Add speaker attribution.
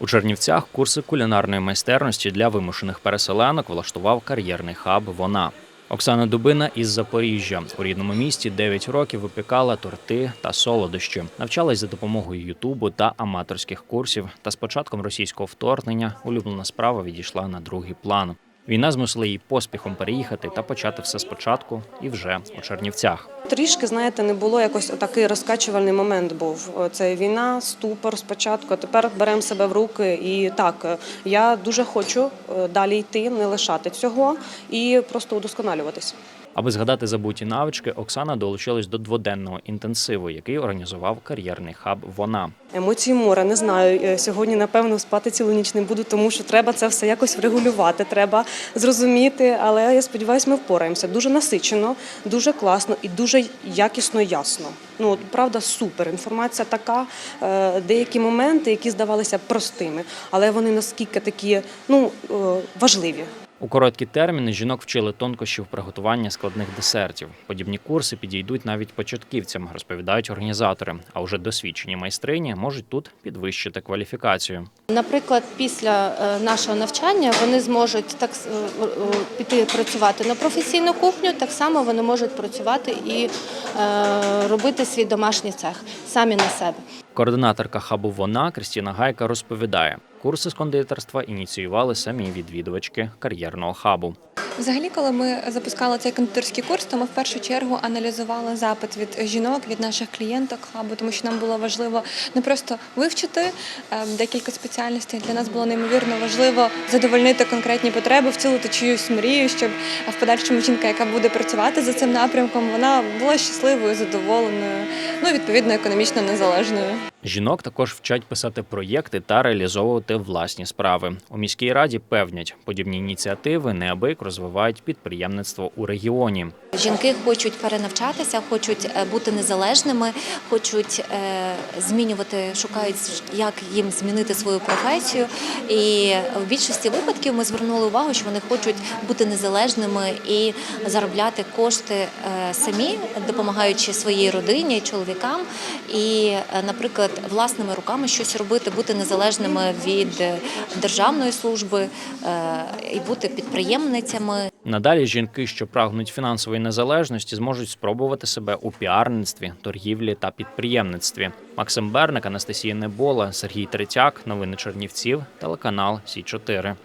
Speaker 1: У Чернівцях курси кулінарної майстерності для вимушених переселенок влаштував кар'єрний хаб. Вона Оксана Дубина із Запоріжжя у рідному місті 9 років випікала торти та солодощі. Навчалась за допомогою Ютубу та аматорських курсів. Та з початком російського вторгнення улюблена справа відійшла на другий план. Війна змусила її поспіхом переїхати та почати все спочатку і вже у Чернівцях.
Speaker 2: Трішки, знаєте, не було якось такий розкачувальний момент був. Це війна, ступор спочатку. Тепер беремо себе в руки. І так, я дуже хочу е, далі йти, не лишати цього і просто удосконалюватися.
Speaker 1: Аби згадати забуті навички, Оксана долучилась до дводенного інтенсиву, який організував кар'єрний хаб. Вона
Speaker 2: Емоції море, не знаю. Е, Сьогодні, напевно, спати цілу ніч не буду, тому що треба це все якось врегулювати, треба зрозуміти. Але я сподіваюся, ми впораємося. Дуже насичено, дуже класно і дуже якісно ясно. Ну, от, правда, супер. Інформація така, е, деякі моменти, які здавалися простими, але вони наскільки такі ну, е, важливі.
Speaker 1: У короткі терміни жінок вчили тонкощів приготування складних десертів. Подібні курси підійдуть навіть початківцям, розповідають організатори. А вже досвідчені майстрині можуть тут підвищити кваліфікацію.
Speaker 3: Наприклад, після е, нашого навчання вони зможуть так е, е, піти працювати на професійну кухню. Так само вони можуть працювати і робити свій домашній цех самі на себе.
Speaker 1: Координаторка хабу вона Кристіна Гайка розповідає, курси з кондитерства ініціювали самі відвідувачки кар'єрного хабу.
Speaker 4: Взагалі, коли ми запускали цей кондитерський курс, то ми в першу чергу аналізували запит від жінок, від наших клієнток хабу, тому що нам було важливо не просто вивчити е, декілька спеціальностей. Для нас було неймовірно важливо задовольнити конкретні потреби, втілити чиюсь мрію, щоб в подальшому жінка, яка буде працювати за цим напрямком, вона була щасливою, задоволеною, ну відповідно економічно незалежною.
Speaker 1: Жінок також вчать писати проєкти та реалізовувати власні справи. У міській раді певнять, подібні ініціативи неабияк розвивають підприємництво у регіоні.
Speaker 5: Жінки хочуть перенавчатися, хочуть е, бути незалежними, хочуть е, змінювати, шукають, як їм змінити свою професію. І в більшості випадків ми звернули увагу, що вони хочуть бути незалежними і заробляти кошти е, самі, допомагаючи своїй родині, чоловікам, і, е, наприклад, власними руками щось робити, бути незалежними від е, державної служби е, і бути підприємницями.
Speaker 1: Надалі жінки, що прагнуть фінансової незалежності, зможуть спробувати себе у піарництві, торгівлі та підприємництві. Максим Берник, Анастасія Небола, Сергій Третяк, новини Чернівців, телеканал Сі 4